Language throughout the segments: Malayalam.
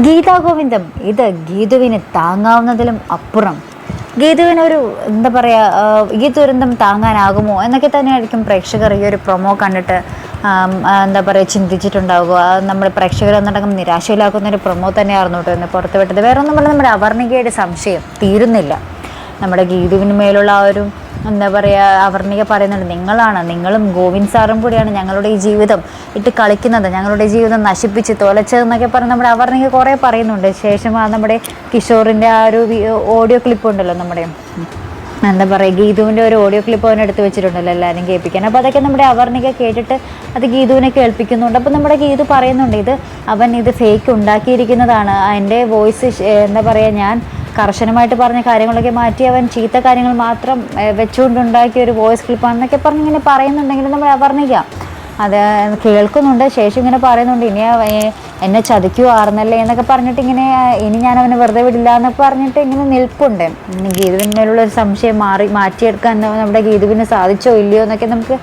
ഗീതാ ഗോവിന്ദം. ഇത് ഗീതുവിന് താങ്ങാവുന്നതിലും അപ്പുറം. ഗീതുവിനൊരു എന്താ പറയുക ഈ ദുരന്തം താങ്ങാനാകുമോ എന്നൊക്കെ തന്നെയായിരിക്കും പ്രേക്ഷകർ ഈ ഒരു പ്രൊമോ കണ്ടിട്ട് എന്താ പറയുക ചിന്തിച്ചിട്ടുണ്ടാവുക. നമ്മൾ പ്രേക്ഷകർ എന്നടങ്കം നിരാശയിലാക്കുന്ന ഒരു പ്രൊമോ തന്നെയായിരുന്നു കേട്ടോ എന്ന് പുറത്തുവിട്ടത്. വേറെ ഒന്നും നമ്മുടെ അവർണികയുടെ സംശയം തീരുന്നില്ല. നമ്മുടെ ഗീതുവിന് മേലുള്ള ആ ഒരു എന്താ പറയുക അവർണിക പറയുന്നുണ്ട് നിങ്ങളാണ് നിങ്ങളും ഗോവിന്ദ് സാറും കൂടിയാണ് ഞങ്ങളുടെ ഈ ജീവിതം ഇട്ട് കളിക്കുന്നത്. ഞങ്ങളുടെ ജീവിതം നശിപ്പിച്ച് തോലച്ചതെന്നൊക്കെ പറഞ്ഞ് നമ്മുടെ അവർണിക കുറേ പറയുന്നുണ്ട്. ശേഷം ആ നമ്മുടെ കിഷോറിന്റെ ആ ഒരു ഓഡിയോ ക്ലിപ്പ് ഉണ്ടല്ലോ നമ്മുടെ. എന്താ പറയുക ഗീതുവിന്റെ ഒരു ഓഡിയോ ക്ലിപ്പ് അവൻ എടുത്ത് വെച്ചിട്ടുണ്ടല്ലോ എല്ലാവരും കേൾപ്പിക്കാൻ. അപ്പോൾ അതൊക്കെ നമ്മുടെ അവർണിക കേട്ടിട്ട് അത് ഗീതുവിനെ കേൾപ്പിക്കുന്നുണ്ട്. അപ്പോൾ നമ്മുടെ ഗീതു പറയുന്നുണ്ട് ഇത് അവൻ ഇത് ഫേക്ക് ഉണ്ടാക്കിയിരിക്കുന്നതാണ്. എന്റെ വോയിസ് എന്താ പറയുക ഞാൻ കർശനമായിട്ട് പറഞ്ഞ കാര്യങ്ങളൊക്കെ മാറ്റി അവൻ ചീത്ത കാര്യങ്ങൾ മാത്രം വെച്ചുകൊണ്ടുണ്ടാക്കിയ ഒരു വോയിസ് ക്ലിപ്പാണെന്നൊക്കെ പറഞ്ഞ് ഇങ്ങനെ പറയുന്നുണ്ടെങ്കിൽ നമ്മൾ അവർണിക അത് കേൾക്കുന്നുണ്ട് ശേഷം ഇങ്ങനെ പറയുന്നുണ്ട് ഇനി എന്നെ ചതിക്കൂ ചതിക്കുവാർന്നല്ലേ എന്നൊക്കെ പറഞ്ഞിട്ട് ഇങ്ങനെ ഇനി ഞാൻ അവനെ വെറുതെ വിടില്ല എന്നൊക്കെ പറഞ്ഞിട്ട് ഇങ്ങനെ നിൽപ്പുണ്ട്. ഗീതുവിനുള്ള ഒരു സംശയം മാറി മാറ്റിയെടുക്കാൻ നമ്മുടെ ഗീതുവിന് സാധിച്ചോ ഇല്ലയോ എന്നൊക്കെ നമുക്ക്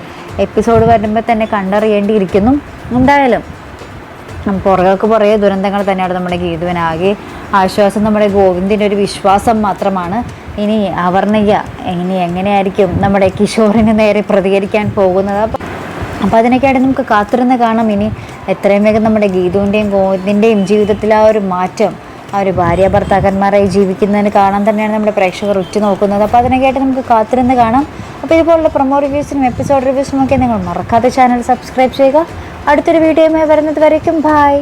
എപ്പിസോഡ് വരുമ്പോൾ തന്നെ കണ്ടറിയേണ്ടിയിരിക്കുന്നു. എന്തായാലും പുറകൾക്ക് പുറകെ ദുരന്തങ്ങൾ തന്നെയാണ് നമ്മുടെ ഗീതുവിനാകെ ആശ്വാസം നമ്മുടെ ഗോവിന്ദിന്റെ ഒരു വിശ്വാസം മാത്രമാണ്. ഇനി അവർണിക ഇനി എങ്ങനെയായിരിക്കും നമ്മുടെ കിഷോറിന് നേരെ പ്രതികരിക്കാൻ പോകുന്നത്? അപ്പം അപ്പോൾ അതിനൊക്കെയായിട്ട് നമുക്ക് കാത്തിരുന്ന് കാണാം. ഇനി എത്രയും വേഗം നമ്മുടെ ഗീതുവിന്റെയും ഗോവിന്ദിന്റെയും ജീവിതത്തിൽ ആ ഒരു മാറ്റം ആ ഒരു ഭാര്യ ഭർത്താക്കന്മാരായി ജീവിക്കുന്നതിന് കാണാൻ തന്നെയാണ് നമ്മുടെ പ്രേക്ഷകർ ഉറ്റുനോക്കുന്നത്. അപ്പോൾ അതിനൊക്കെയായിട്ട് നമുക്ക് കാത്തിരുന്ന് കാണാം. അപ്പോൾ ഇതുപോലുള്ള പ്രൊമോ റിവ്യൂസിനും എപ്പിസോഡ് റിവ്യൂസിനും ഒക്കെ നിങ്ങൾ മറക്കാതെ ചാനൽ സബ്സ്ക്രൈബ് ചെയ്യുക. അടുത്തൊരു വീഡിയോയുമായി വരുന്നത് വരയ്ക്കും. ബായ്